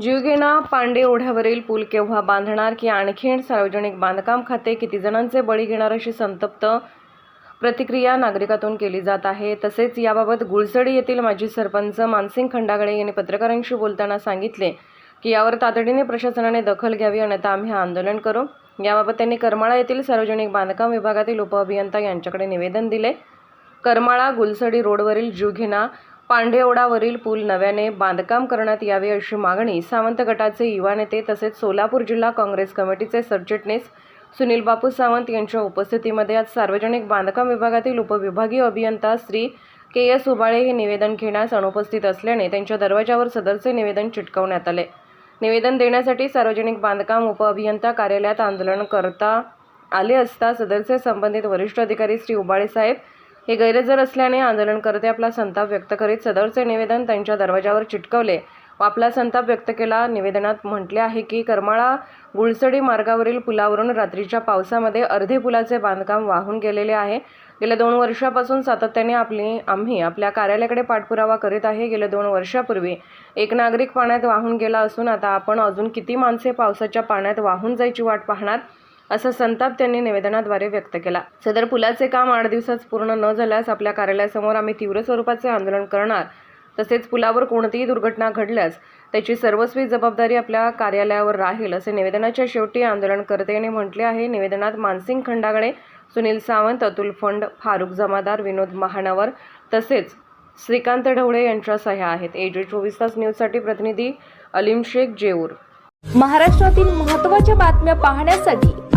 जीवघेणा पांडे ओढ्यावरील पूल केव्हा बांधणार? की आणखीन सार्वजनिक बांधकाम खाते? किती जणांचे बळी घेणार अशी संतप्त प्रतिक्रिया नागरिकातून केली जात आहे. तसेच याबाबत गुळसडी येथील माजी सरपंच मानसिंग खंडागळे यांनी पत्रकारांशी बोलताना सांगितले की यावर तातडीने प्रशासनाने दखल घ्यावी अन्यथा आम्ही आंदोलन करू. याबाबत त्यांनी करमाळा येथील सार्वजनिक बांधकाम विभागातील उपअभियंता यांच्याकडे निवेदन दिले. करमाळा गुलसडी रोडवरील जीवघेणा पांढेवडावरील पूल नव्याने बांधकाम करण्यात यावे अशी मागणी सावंत गटाचे युवा नेते तसेच सोलापूर जिल्हा काँग्रेस कमिटीचे सरचिटणीस सुनील बापू सावंत यांच्या उपस्थितीमध्ये आज सार्वजनिक बांधकाम विभागातील उपविभागीय अभियंता श्री के एस उबाळे हे निवेदन घेण्यास अनुपस्थित असल्याने त्यांच्या दरवाजावर सदरचे निवेदन चिटकवण्यात आले. निवेदन देण्यासाठी सार्वजनिक बांधकाम उपअभियंता कार्यालयात आंदोलन करता आले असता सदरचे संबंधित वरिष्ठ अधिकारी श्री उबाळे साहेब हे गैरहजर असल्याने आंदोलनकर्ते आपला संताप व्यक्त करीत सदरचे निवेदन त्यांच्या दरवाजावर चिटकवले. व आपला संताप व्यक्त केला. निवेदनात म्हटले आहे की करमाळा गुळसडी मार्गावरील पुलावरून रात्रीच्या पावसामध्ये अर्धे पुलाचे बांधकाम वाहून गेलेले आहे. गेल्या दोन वर्षापासून सातत्याने आपली आम्ही आपल्या कार्यालयाकडे पाठपुरावा करीत आहे. गेल्या दोन वर्षापूर्वी एक नागरिक पाण्यात वाहून गेला असून आता आपण अजून किती माणसे पावसाच्या पाण्यात वाहून जायची वाट पाहणार? असा संताप त्यांनी निवेदनाद्वारे व्यक्त केला. सदर पुलाचे काम आठ दिवसात पूर्ण न झाल्यास आपल्या कार्यालयासमोर आम्ही तीव्र स्वरूपाचे आंदोलन करणार तसेच पुलावर कोणतीही दुर्घटना घडल्यास त्याची सर्वस्वी जबाबदारी आपल्या कार्यालयावर राहील असे निवेदनाच्या शेवटी आंदोलनकर्त्याने म्हटले आहे. निवेदनात मानसिंग खंडागळे सुनील सावंत अतुल फंड फारुख जमादार विनोद महानवर तसेच श्रीकांत ढवळे यांच्या सह्या आहेत. एजे चोवीस तास न्यूजसाठी प्रतिनिधी अलीम शेख जेऊर. महाराष्ट्रातील महत्त्वाच्या बातम्या पाहण्यासाठी